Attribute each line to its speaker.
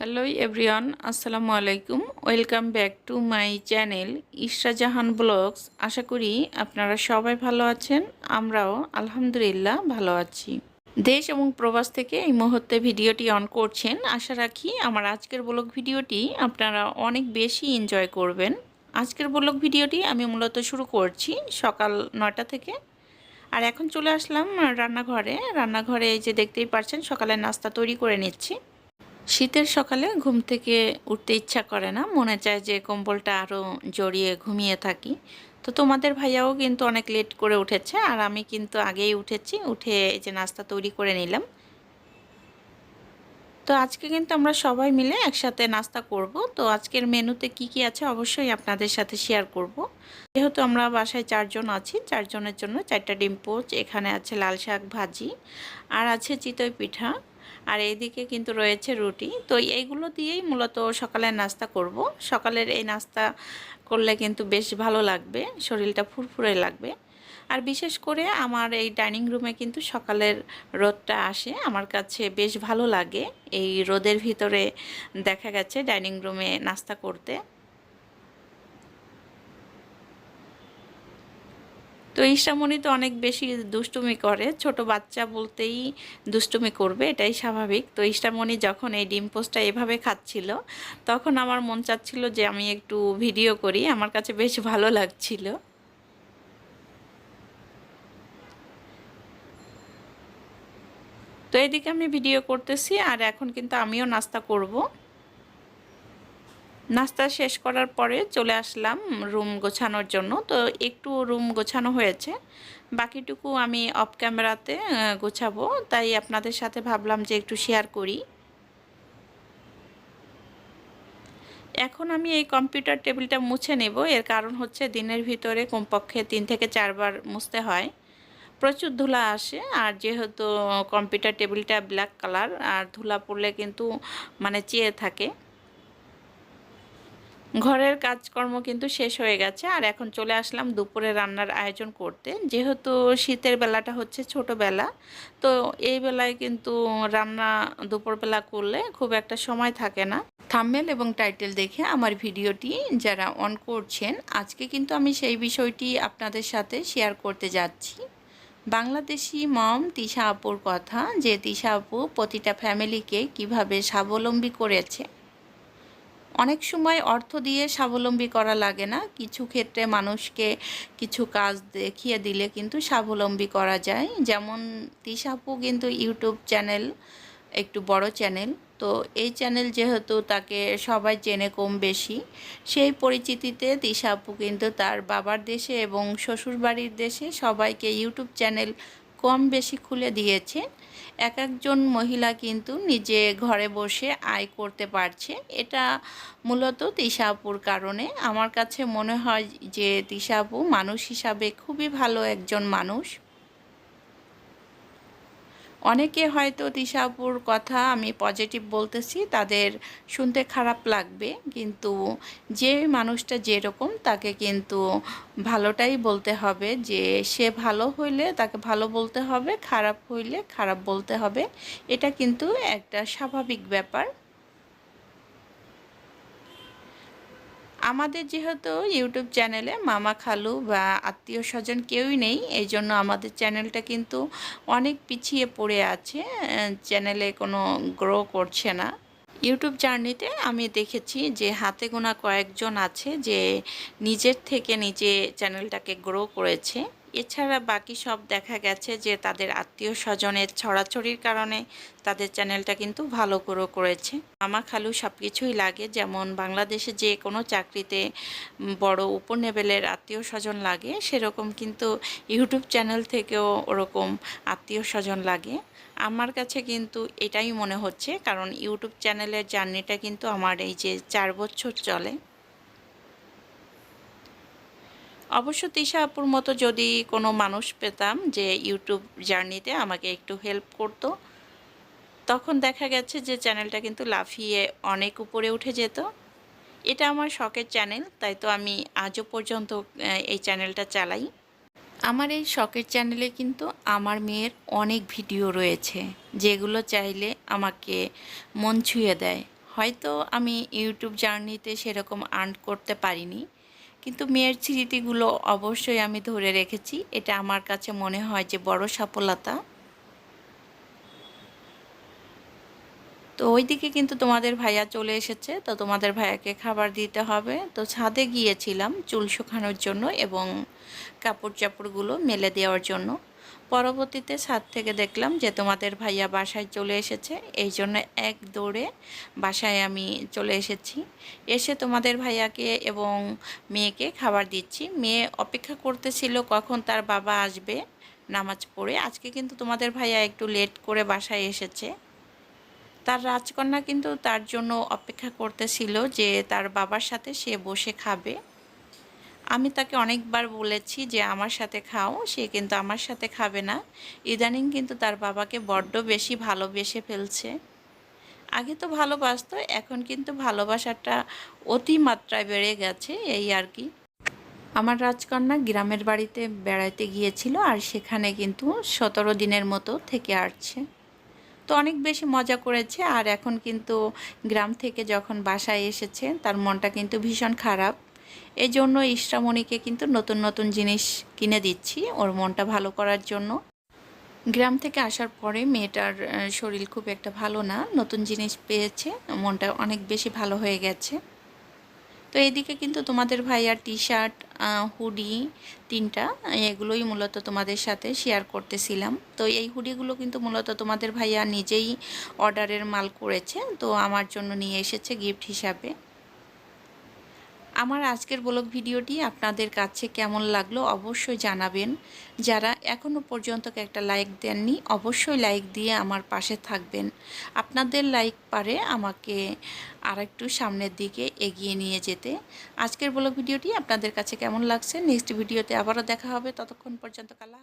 Speaker 1: Hello everyone, আসসালামু আলাইকুম। Welcome back to my channel Ishra Jahan vlogs. আশা করি আপনারা সবাই ভালো আছেন, আমরাও আলহামদুলিল্লাহ ভালো আছি। দেশ এবং প্রবাস থেকে এই মুহূর্তে ভিডিওটি অন করছেন, আশা রাখি আমার আজকের ব্লগ ভিডিওটি আপনারা অনেক বেশি এনজয় করবেন। আজকের ব্লগ ভিডিওটি আমি মূলত শুরু করছি সকাল নয়টা থেকে। আর এখন চলে আসলাম রান্নাঘরে। রান্নাঘরে এই যে দেখতেই পারছেন সকালে নাস্তা তৈরি করে নিচ্ছি। শীতের সকালে ঘুম থেকে উঠতে ইচ্ছা করে না। মনে চায় যে কম্বলটা আরও জড়িয়ে ঘুমিয়ে থাকি। তো তোমাদের ভাইয়াও কিন্তু অনেক লেট করে উঠেছে আর আমি কিন্তু আগেই উঠেছি। উঠে এই যে নাস্তা তৈরি করে নিলাম। তো আজকে কিন্তু আমরা সবাই মিলে একসাথে নাস্তা করব। তো আজকের মেনুতে কি কি আছে অবশ্যই আপনাদের সাথে শেয়ার করব। যেহেতু আমরা বাসায় চারজন আছি, চারজনের জন্য চারটা ডিম পোচ, এখানে আছে লাল শাক ভাজি, আর আছে চিতই পিঠা। আর এইদিকে কিন্তু রয়েছে রুটি। তো এইগুলো দিয়েই মূলত সকালের নাস্তা করব। সকালের এই নাস্তা করলে কিন্তু বেশ ভালো লাগবে, শরীরটা ফুরফুরে লাগবে। আর বিশেষ করে আমার এই ডাইনিং রুমে কিন্তু সকালের রোদটা আসে, আমার কাছে বেশ ভালো লাগে। এই রোদের ভিতরে দেখা গেছে ডাইনিং রুমে নাস্তা করতে। ঈশামণি তো অনেক বেশি দুষ্টুমি করে। ছোট বাচ্চা বলতেই দুষ্টুমি করবে, এটাই স্বাভাবিক। তো ঈশামণি যখন এই ডিম পোস্টটা এভাবে খাচ্ছিল, তখন আমার মন চাচ্ছিল যে আমি একটু ভিডিও করি, আমার কাছে বেশ ভালো লাগছিল। তো এদিকে আমি ভিডিও করতেছি, আর এখন কিন্তু আমিও নাস্তা করব। নাস্তা শেষ করার পরে চলে আসলাম রুম গোছানোর জন্য। তো একটু রুম গোছানো হয়েছে। বাকিটুকু আমি অফ ক্যামেরাতে গোছাবো। তাই আপনাদের সাথে ভাবলাম যে একটু শেয়ার করি। এখন আমি এই কম্পিউটার টেবিলটা মুছে নেব। এর কারণ হচ্ছে দিনের ভিতরে কমপক্ষে তিন থেকে চারবার মুছতে হয়। প্রচুর ধুলা আসে। আর যেহেতু কম্পিউটার টেবিলটা ব্ল্যাক কালার, আর ধুলা পড়লে কিন্তু মানে চেয়ে থাকে। ঘরের কাজকর্ম কিন্তু শেষ হয়ে গেছে। আর এখন চলে আসলাম দুপুরে রান্নার আয়োজন করতে। যেহেতু শীতের বেলাটা হচ্ছে ছোটোবেলা, তো এই বেলায় কিন্তু রান্না দুপুরবেলা করলে খুব একটা সময় থাকে না। থাম্মেল এবং টাইটেল দেখে আমার ভিডিওটি যারা অন করছেন, আজকে কিন্তু আমি সেই বিষয়টি আপনাদের সাথে শেয়ার করতে যাচ্ছি। বাংলাদেশি মম তিশা আপুর কথা, যে তিশা আপু প্রতিটা ফ্যামিলিকে কীভাবে স্বাবলম্বী করেছে। অনেক সময় অর্থ দিয়ে স্বাবলম্বী করা লাগে না। কিছু ক্ষেত্রে মানুষকে কিছু কাজ দেখিয়ে দিলে কিন্তু স্বাবলম্বী করা যায়। যেমন তিশাপু কিন্তু ইউটিউব চ্যানেল, একটু বড় চ্যানেল। তো এই চ্যানেল যেহেতু তাকে সবাই চেনে কম বেশি, সেই পরিচিতিতে তিশাপু কিন্তু তার বাবার দেশে এবং শ্বশুরবাড়ির দেশে সবাইকে ইউটিউব চ্যানেল কম বেশি খুলে দিয়েছেন। এক একজন মহিলা কিন্তু নিজে ঘরে বসে আয় করতে পারছে। এটা মূলত তিশাপুর কারণে। আমার কাছে মনে হয় যে তিশাপু মানুষ হিসাবে খুবই ভালো একজন মানুষ। অনেকে হয়তো তিশাপুর কথা আমি পজিটিভ বলতেছি, তাদের শুনতে খারাপ লাগবে, কিন্তু যে মানুষটা যেরকম তাকে কিন্তু ভালোটাই বলতে হবে, যে সে ভালো হইলে তাকে ভালো বলতে হবে, খারাপ হইলে খারাপ বলতে হবে, এটা কিন্তু একটা স্বাভাবিক ব্যাপার। আমাদের যেহেতু ইউটিউব চ্যানেলে মামা খালু বা আত্মীয় স্বজন কেউই নেই, এই জন্য আমাদের চ্যানেলটা কিন্তু অনেক পিছিয়ে পড়ে আছে চ্যানেলে কোনো গ্রো করছে না। ইউটিউব জার্নিতে আমি দেখেছি যে হাতে গোনা কয়েকজন আছে যে নিজের থেকে নিজে চ্যানেলটাকে গ্রো করেছে। এছাড়া বাকি সব দেখা গেছে যে তাদের আত্মীয় স্বজনের ছড়াছড়ির কারণে তাদের চ্যানেলটা কিন্তু ভালো করে করেছে। মামা খালু সব কিছুই লাগে, যেমন বাংলাদেশে যে কোনো চাকরিতে বড় উপর লেভেলের আত্মীয় স্বজন লাগে, সেরকম কিন্তু ইউটিউব চ্যানেল থেকেও ওরকম আত্মীয় স্বজন লাগে। আমার কাছে কিন্তু এটাই মনে হচ্ছে, কারণ ইউটিউব চ্যানেলের জার্নিটা কিন্তু আমার এই যে চার বছর চলে। অবশ্য তিশা আপুর মতো যদি কোনো মানুষ পেতাম যে ইউটিউব জার্নিতে আমাকে একটু হেল্প করতো, তখন দেখা গেছে যে চ্যানেলটা কিন্তু লাফিয়ে অনেক উপরে উঠে যেত। এটা আমার শখের চ্যানেল, তাই তো আমি আজও পর্যন্ত এই চ্যানেলটা চালাই। আমার এই শখের চ্যানেলে কিন্তু আমার মেয়ের অনেক ভিডিও রয়েছে, যেগুলো চাইলে আমাকে মন ছুঁয়ে দেয়। হয়তো আমি ইউটিউব জার্নিতে সেরকম আর্ন করতে পারিনি কিন্তু মেয়ের স্মৃতিগুলো অবশ্যই আমি ধরে রেখেছি। এটা আমার কাছে মনে হয় যে বড় সফলতা। তো ওইদিকে কিন্তু তোমাদের ভাইয়া চলে এসেছে। তো তোমাদের ভাইয়াকে খাবার দিতে হবে। তো ছাদে গিয়েছিলাম চুল শুকানোর জন্য এবং কাপড় চাপড়গুলো মেলে দেওয়ার জন্য। পরবর্তীতে ছাদ থেকে দেখলাম যে তোমাদের ভাইয়া বাসায় চলে এসেছে। এই জন্য এক দৌড়ে বাসায় আমি চলে এসেছি। এসে তোমাদের ভাইয়াকে এবং মেয়েকে খাবার দিচ্ছি। মেয়ে অপেক্ষা করতেছিল কখন তার বাবা আসবে নামাজ পড়ে। আজকে কিন্তু তোমাদের ভাইয়া একটু লেট করে বাসায় এসেছে। তার রাজকন্যা কিন্তু তার জন্য অপেক্ষা করতেছিল যে তার বাবার সাথে সে বসে খাবে। আমি তাকে অনেকবার বলেছি যে, আমার সাথে খাও, সে কিন্তু আমার সাথে খাবে না। ইদানিং কিন্তু তার বাবাকে বড্ড বেশি ভালোবেসে ফেলছে। আগে তো ভালোবাসতো, এখন কিন্তু ভালোবাসাটা অতিমাত্রায় বেড়ে গেছে, এই আর কি। আমার রাজকন্যা গ্রামের বাড়িতে বেড়াইতে গিয়েছিল আর সেখানে কিন্তু সতেরো দিনের মতো থেকে আসছে। তো অনেক বেশি মজা করেছে আর এখন কিন্তু গ্রাম থেকে যখন বাসায় এসেছে, তার মনটা কিন্তু ভীষণ খারাপ। এই জন্য ইষ্টমণিকে কিন্তু নতুন নতুন জিনিস কিনে দিচ্ছি ওর মনটা ভালো করার জন্য। গ্রাম থেকে আসার পরে মেয়েটার শরীর খুব একটা ভালো না, নতুন জিনিস পেয়েছে, মনটা অনেক বেশি ভালো হয়ে গেছে। তো এদিকে কিন্তু তোমাদের ভাইয়ার টি শার্ট হুডি তিনটা, এগুলোই মূলত তোমাদের সাথে শেয়ার করতেছিলাম। তো এই হুডিগুলো কিন্তু মূলত তোমাদের ভাইয়া নিজেই অর্ডারের মাল করেছে, তো আমার জন্য নিয়ে এসেছে গিফট হিসাবে। আমার আজকের ব্লগ ভিডিওটি আপনাদের কাছে কেমন লাগল অবশ্যই জানাবেন। যারা এখনও পর্যন্ত একটা লাইক দেননি, অবশ্যই লাইক দিয়ে আমার পাশে থাকবেন। আপনাদের লাইক পারে আমাকে আর একটু সামনের দিকে এগিয়ে নিয়ে যেতে। আজকের ব্লগ ভিডিওটি আপনাদের কাছে কেমন লাগছে? নেক্সট ভিডিওতে আবারও দেখা হবে। ততক্ষণ পর্যন্ত কালা